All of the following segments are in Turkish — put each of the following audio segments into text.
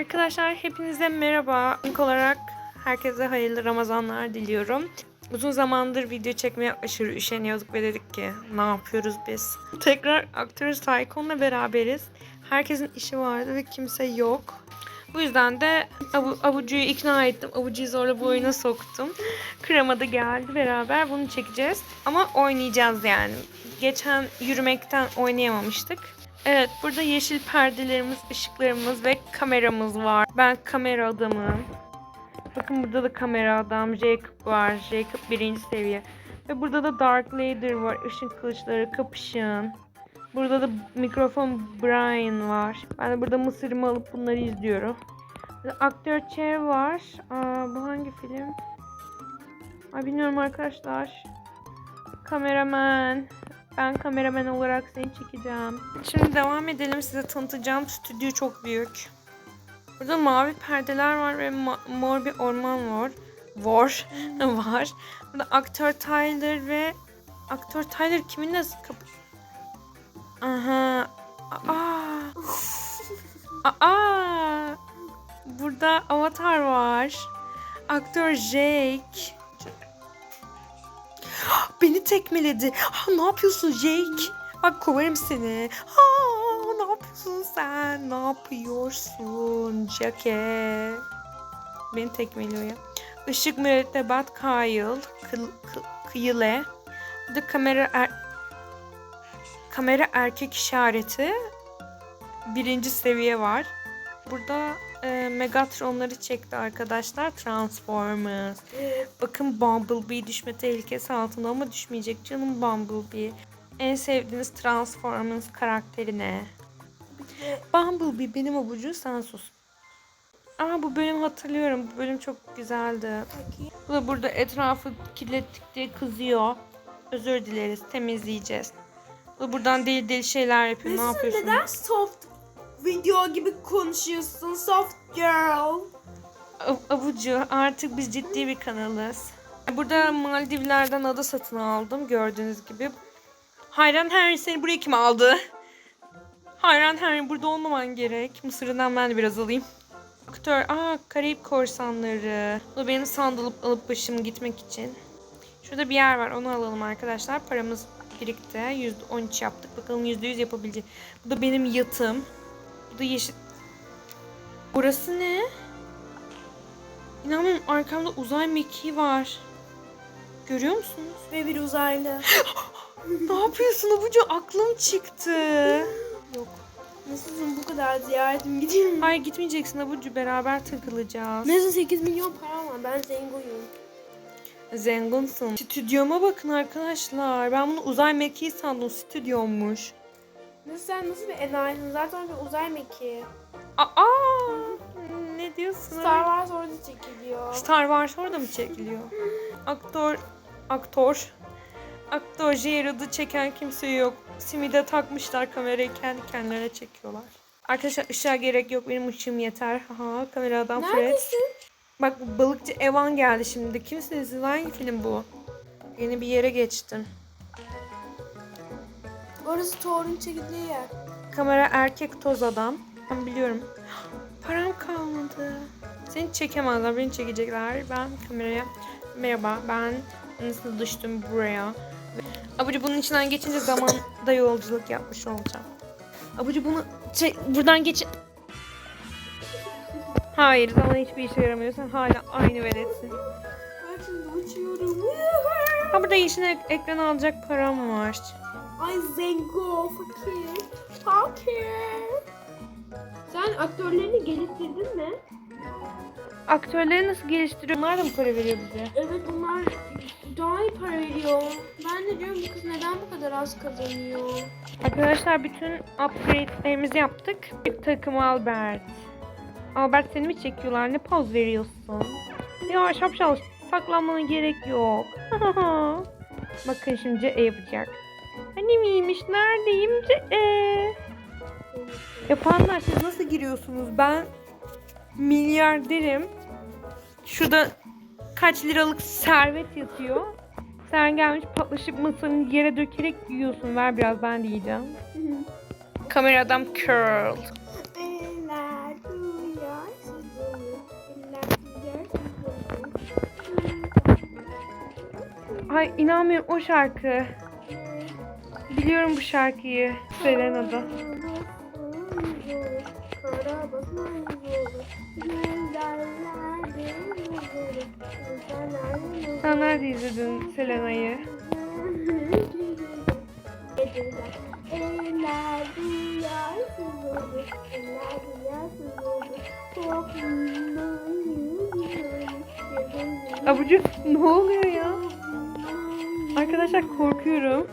Arkadaşlar hepinize merhaba. İlk olarak herkese hayırlı Ramazanlar diliyorum. Uzun zamandır video çekmeye aşırı üşeniyorduk ve dedik ki ne yapıyoruz biz? Tekrar aktörüz Taykon'la beraberiz. Herkesin işi vardı ve kimse yok. Bu yüzden de avu, avucuyu ikna ettim. Avucuyu zorla bu oyuna soktum. Krema da geldi beraber bunu çekeceğiz. Ama oynayacağız yani. Geçen yürümekten oynayamamıştık. Evet burada yeşil perdelerimiz, ışıklarımız ve kameramız var. Ben kamera adamım. Bakın burada da kamera adam Jacob var. Jacob birinci seviye. Ve burada da Dark Lader var. Işın kılıçları kapışın. Burada da mikrofon Brian var. Ben de burada mısırımı alıp bunları izliyorum. Burada aktör chair var. Aa, bu hangi film? Ay bilmiyorum arkadaşlar. Kameraman. Ben kameraman olarak seni çekeceğim. Şimdi devam edelim. Size tanıtacağım. Stüdyo çok büyük. Burada mavi perdeler var ve ma- mor bir orman var. Var. var. Burada aktör Tyler ve aktör Tyler kiminle kapı... Aha. Aa. Aa. Burada avatar var. Aktör Jake. Beni tekmeledi. Ha, ne yapıyorsun Jake? Bak kovarım seni. Ha, ne yapıyorsun sen? Ne yapıyorsun Jake? Beni tekmeliyor ya. Işık mürettebat Kyle. Kıl, kı, kıyıle. Burada kamera er, kamera erkek işareti. Birinci seviye var. Burada e, Megatron'ları çekti arkadaşlar. Transformers. Bakın Bumblebee düşme tehlikesi altında ama düşmeyecek canım Bumblebee. En sevdiğiniz Transformers karakteri ne? Bumblebee benim abucu sen sus. Aa bu bölüm hatırlıyorum. Bu bölüm çok güzeldi. Bu da burada etrafı kirlettik diye kızıyor. Özür dileriz. Temizleyeceğiz. Bu da buradan deli deli şeyler yapıyor. ne yapıyorsun? neden soft video gibi konuşuyorsun? Soft girl. Avucu artık biz ciddi bir kanalız. Burada Maldivler'den ada satın aldım gördüğünüz gibi. Hayran Henry seni buraya kim aldı? Hayran Henry burada olmaman gerek. Mısır'dan ben de biraz alayım. Aktör, aa Karayip Korsanları. Bu benim sandalıp alıp başım gitmek için. Şurada bir yer var onu alalım arkadaşlar. Paramız birikti. %13 yaptık. Bakalım %100 yapabilecek. Bu da benim yatım. Bu da yeşil. Burası ne? İnanmıyorum arkamda uzay mekiği var. Görüyor musunuz? Ve bir uzaylı. ne yapıyorsun Abucu? Aklım çıktı. Yok. Nasılsın bu kadar ziyaretim gidiyor mu? Hayır gitmeyeceksin Abucu. Beraber takılacağız. Nasıl 8 milyon param var. Ben zengoyum. Zenginsin. Stüdyoma bakın arkadaşlar. Ben bunu uzay mekiği sandım. Stüdyommuş. Nasıl sen nasıl bir enayisin? Zaten bir uzay mekiği. Aa! Ne diyorsun? Star Wars orada çekiliyor. Star Wars orada mı çekiliyor? Aktör, aktör, aktör Jared'ı çeken kimse yok. Simide takmışlar kamerayı kendi kendilerine çekiyorlar. Arkadaşlar ışığa gerek yok benim ışığım yeter. Aha kameradan Fred. Neredesin? Bak balıkçı Evan geldi şimdi. Kimsiniz? Hangi film bu? Yeni bir yere geçtim. Orası Thor'un çekildiği yer. Kamera erkek toz adam. Ben biliyorum. Param kalmadı. Seni çekemezler, beni çekecekler. Ben kameraya merhaba ben nasıl düştüm buraya. Abucu bunun içinden geçince zamanda yolculuk yapmış olacağım. Abucu bunu çek, buradan geç... Hayır zaman hiçbir işe yaramıyor. Sen hala aynı veletsin. Ben şimdi uçuyorum. Ha burada yeşil ek- ekran alacak param var. Ay zengo. Fakir. Fakir. Sen aktörlerini geliştirdin mi? Aktörleri nasıl geliştiriyor? Onlar da mı para veriyor bize? Evet bunlar daha iyi para veriyor. Ben de diyorum bu kız neden bu kadar az kazanıyor? Arkadaşlar bütün upgrade'lerimizi yaptık. Bir takım Albert. Albert seni mi çekiyorlar? Ne poz veriyorsun? Ya şapşal saklanmana gerek yok. Bakın şimdi E yapacak. Nerede miymiş? Neredeyim ki? Ee, yapanlar siz nasıl giriyorsunuz? Ben milyarderim. Şurada kaç liralık servet yatıyor. Sen gelmiş patlaşıp masanın yere dökerek yiyorsun. Ver biraz ben de yiyeceğim. Kamera adam curl. Ay inanmıyorum o şarkı. Biliyorum bu şarkıyı. Selena'da. Sen nerede izledin Selena'yı? Abucu ne oluyor ya? Arkadaşlar korkuyorum.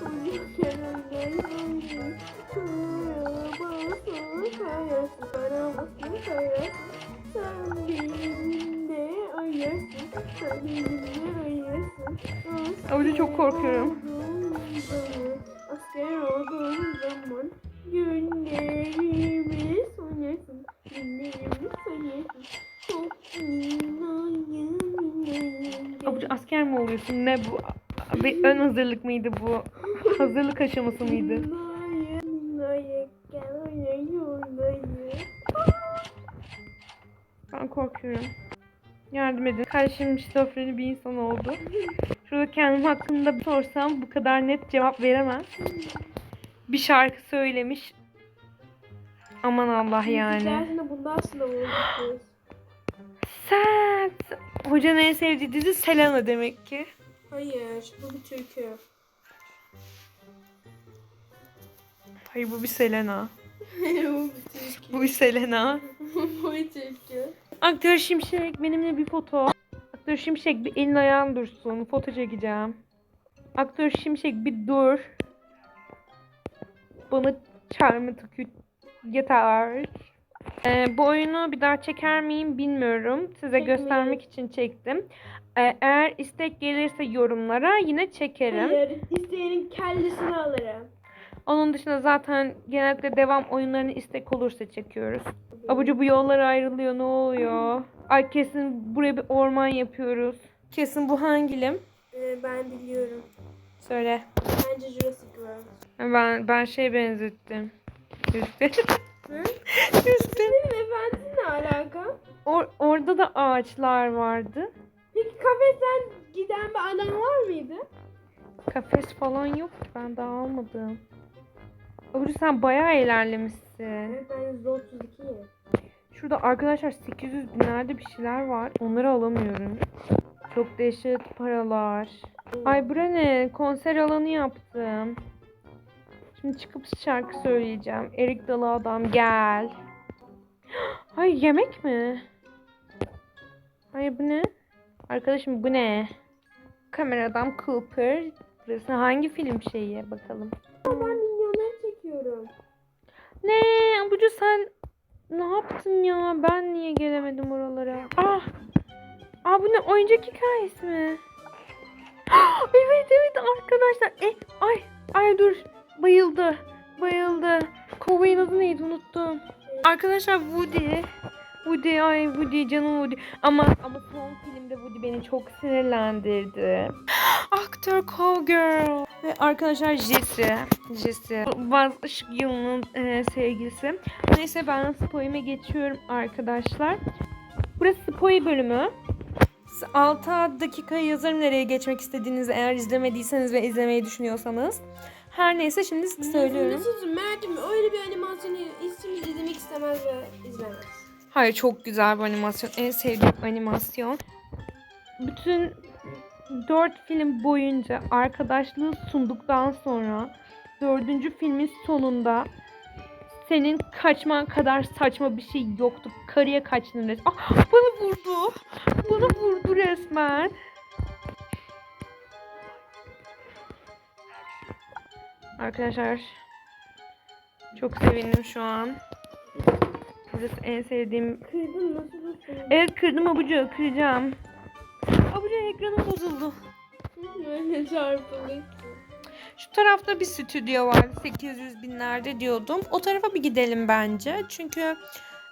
Abucu çok korkuyorum. Asker olduğum zaman günlerimi sonarsın. Günlerimi sonarsın. Çok. Abucu asker mi oluyorsun? Ne bu? Bir ön hazırlık mıydı bu? Hazırlık aşaması mıydı? Ben korkuyorum. Yardım edin. Kardeşim şizofreni bir insan oldu. Şurada kendim hakkında bir sorsam bu kadar net cevap veremez. Bir şarkı söylemiş. Aman Allah yani. Bundan sınav. Sen hocanın en sevdiği dizi Selena demek ki. Hayır, bu bir türkü. Hayır bu bir Selena. bu bir türkü. Bu bir Selena. bu bir türkü. Aktör Şimşek benimle bir foto. Aktör Şimşek bir elin ayağın dursun. Foto çekeceğim. Aktör Şimşek bir dur. Bana çarmı takıyor. Yeter. Ee, bu oyunu bir daha çeker miyim bilmiyorum. Size göstermek için çektim. Ee, eğer istek gelirse yorumlara yine çekerim. Hayır, isteyenin kellesini alırım. Onun dışında zaten genellikle devam oyunlarını istek olursa çekiyoruz. Abucu bu yollar ayrılıyor ne oluyor? Ay kesin buraya bir orman yapıyoruz. Kesin bu hangilim? Ee, ben biliyorum. Söyle. Bence Jurassic World. Ben ben şey benzettim. Hı? Yüzde. Senin efendin ne alaka? Or- orada da ağaçlar vardı. Peki kafesten giden bir adam var mıydı? Kafes falan yok ki ben daha almadım. Abucu sen bayağı ilerlemişsin. Evet ben %32'yim. Şurada arkadaşlar 800 binlerde bir şeyler var. Onları alamıyorum. Çok dehşet paralar. Ay bura ne? Konser alanı yaptım. Şimdi çıkıp şarkı söyleyeceğim. Erik Dalı Adam gel. Ay yemek mi? Ay bu ne? Arkadaşım bu ne? Kameradan Cooper. Burası hangi film şeyi bakalım. Ben milyonları çekiyorum. Ne? Abucu sen ne yaptın ya? Ben niye gelemedim oralara? Ah! Aa bu ne? Oyuncak hikayesi mi? Evet evet arkadaşlar. E, ay ay dur. Bayıldı. Bayıldı. Kovayın adı neydi unuttum. Arkadaşlar Woody. Woody ay Woody canım Woody. Ama ama son filmde Woody beni çok sinirlendirdi. Aktör Cowgirl. Ve arkadaşlar Jesse. Jesse. Baz Işık Yılı'nın e, sevgilisi. Neyse ben spoilime geçiyorum arkadaşlar. Burası spoil bölümü. 6 dakikaya yazarım nereye geçmek istediğinizi eğer izlemediyseniz ve izlemeyi düşünüyorsanız. Her neyse şimdi söylüyorum. Nasıl Mert'im öyle bir animasyonu isim izlemek istemez ve izlemez. Hayır çok güzel bir animasyon. En sevdiğim animasyon. Bütün dört film boyunca arkadaşlığı sunduktan sonra dördüncü filmin sonunda senin kaçman kadar saçma bir şey yoktu. Karıya kaçtın resmen. Ah, bana vurdu. Bana vurdu resmen. Arkadaşlar çok sevindim şu an. Burası en sevdiğim Kırdın nasıl? Evet kırdım abucu kıracağım. Abucu ekranım bozuldu. Öyle çarpılırsın. Şu tarafta bir stüdyo var 800 binlerde diyordum. O tarafa bir gidelim bence. Çünkü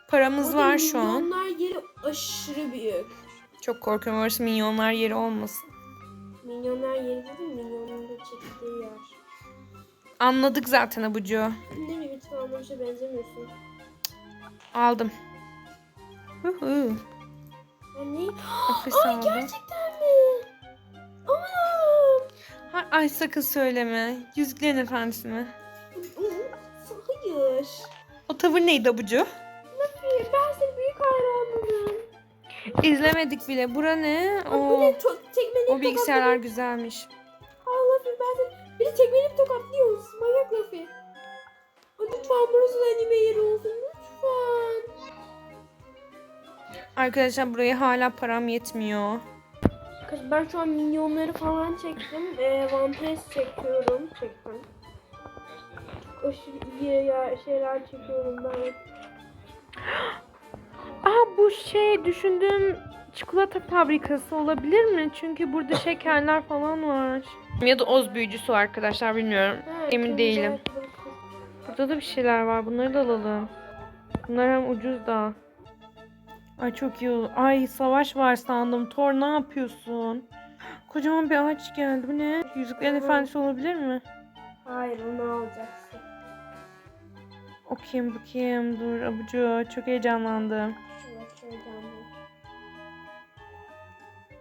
paramız var şu an. Milyonlar yeri aşırı büyük. Çok korkuyorum orası milyonlar yeri olmasın. Milyonlar yeri dedim milyonun da çektiği yer. Anladık zaten abucu. Ne bileyim hiç anlamışa benzemiyorsun. Aldım. Huhu. Ya ne? Nefes Ay aldım. gerçekten mi? Aman Allah'ım. Ay sakın söyleme. Yüzüklerin Efendisi mi? Hayır. O tavır neydi abucu? Ben senin büyük hayranınım. İzlemedik bile. Bura ne? Aa, Bu Oo, ne? Tekmeleyip o bilgisayarlar güzelmiş. Biri tekmeleyip tokatlıyoruz. Manyak. Ay, Lütfen burası da anime yeri olsun. Lütfen. Arkadaşlar buraya hala param yetmiyor. Kız ben şu an minyonları falan çektim. Ee, One Piece çekiyorum. Çektim. Aşırı iyi ya şeyler çekiyorum ben. Aa bu şey düşündüğüm çikolata fabrikası olabilir mi? Çünkü burada şekerler falan var. Ya da oz büyücüsü o arkadaşlar bilmiyorum. Ha, Emin değilim. Burada da bir şeyler var. Bunları da alalım. Bunlar hem ucuz da. Ay çok iyi oldu. Ay savaş var sandım. Thor ne yapıyorsun? Kocaman bir ağaç geldi. Bu ne? Yüzüklerin. Efendisi olabilir mi? Hayır onu alacaksın. Okuyayım bakayım. Dur abucu. Çok heyecanlandım. Şuna şöyle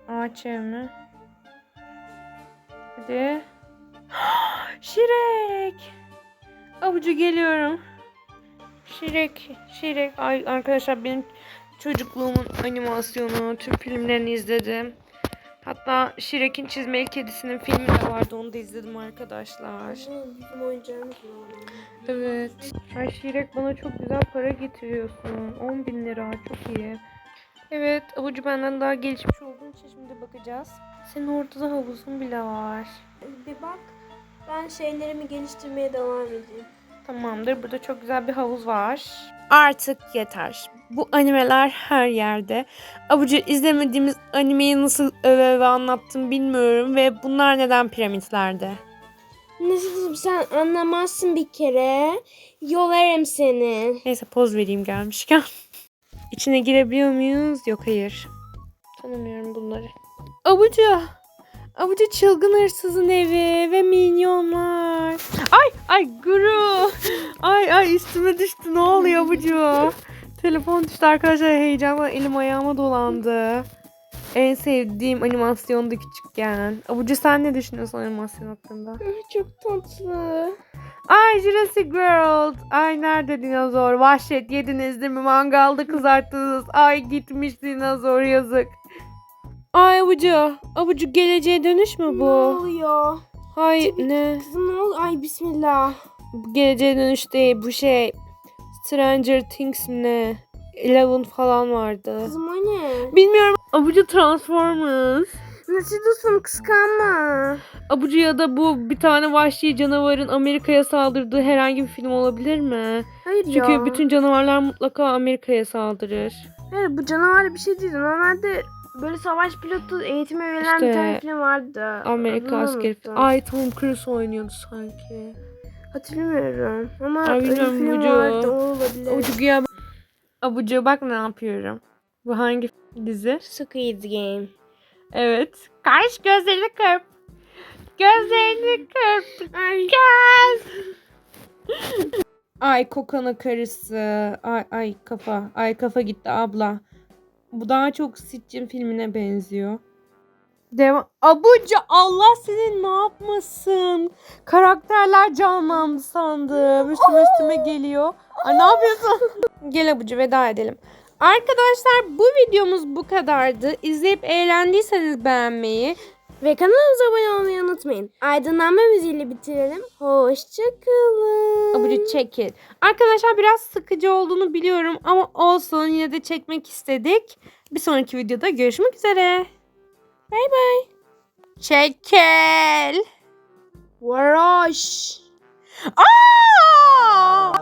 ev mi? Hadi. Şirek. Abucu geliyorum. Şirek. Şirek. Ay arkadaşlar benim çocukluğumun animasyonu. Tüm filmlerini izledim. Hatta Şirek'in çizmeli kedisinin filmi de vardı. Onu da izledim arkadaşlar. Bizim oyuncağımız. Evet. Ay Şirek bana çok güzel para getiriyorsun. 10 bin lira. Çok iyi. Evet. Abucu benden daha gelişmiş olduğun için şimdi bakacağız. Senin orada da havuzun bile var. Bir bak. Ben şeylerimi geliştirmeye devam edeyim. Tamamdır. Burada çok güzel bir havuz var. Artık yeter. Bu animeler her yerde. Abucu izlemediğimiz animeyi nasıl öve öve anlattım bilmiyorum ve bunlar neden piramitlerde? Nasıl sen anlamazsın bir kere. Yolarım seni. Neyse poz vereyim gelmişken. İçine girebiliyor muyuz? Yok hayır. Tanımıyorum bunları. Abucu. Abucu çılgın hırsızın evi ve minyonlar. Ay ay guru. Ay ay üstüme düştü ne oluyor abucu? Telefon düştü arkadaşlar heyecanla elim ayağıma dolandı. En sevdiğim animasyondu küçükken. Abucu sen ne düşünüyorsun animasyon hakkında? Çok tatlı. Ay Jurassic World. Ay nerede dinozor? Vahşet yediniz değil mi? Mangalda kızarttınız. Ay gitmiş dinozor yazık. Ay abucu. Abucu geleceğe dönüş mü Ne bu? oluyor? Hay ne? Kızım ne oluyor? Ay bismillah. Bu geleceğe dönüş değil. Bu şey. Stranger Things ne? Eleven falan vardı. Kızım o ne? Bilmiyorum. Abucu Transformers. Nasıl dostum kıskanma. Abucu ya da bu bir tane vahşi canavarın Amerika'ya saldırdığı herhangi bir film olabilir mi? Hayır Çünkü ya. bütün canavarlar mutlaka Amerika'ya saldırır. Hayır bu canavar bir şey değil. Normalde böyle savaş pilotu eğitime verilen İşte, bir tane film vardı. Amerika askeri. Ay Tom Cruise oynuyordu sanki. Hatırlamıyorum. Ama Ay, öyle bilmiyorum, film Bucu. vardı. O olabilir. Abucu güya... Abucu bak ne yapıyorum. Bu hangi dizi? Squid Game. Evet. Karış gözlerini kırp. Gözlerini kırp. Ay. Gel. Ay kokana karısı. Ay ay kafa. Ay kafa gitti abla. Bu daha çok Sitchin filmine benziyor. Devam. Abuca Allah senin ne yapmasın? Karakterler canlandı sandım. Üstüme üstüme geliyor. Ay ne yapıyorsun? Gel Abucu veda edelim. Arkadaşlar bu videomuz bu kadardı. İzleyip eğlendiyseniz beğenmeyi, Ve kanalımıza abone olmayı unutmayın. Aydınlanma müziğiyle bitirelim. Hoşçakalın. Abucu çekil. Arkadaşlar biraz sıkıcı olduğunu biliyorum ama olsun yine de çekmek istedik. Bir sonraki videoda görüşmek üzere. Bay bay. Çekil. Varoş. Aa!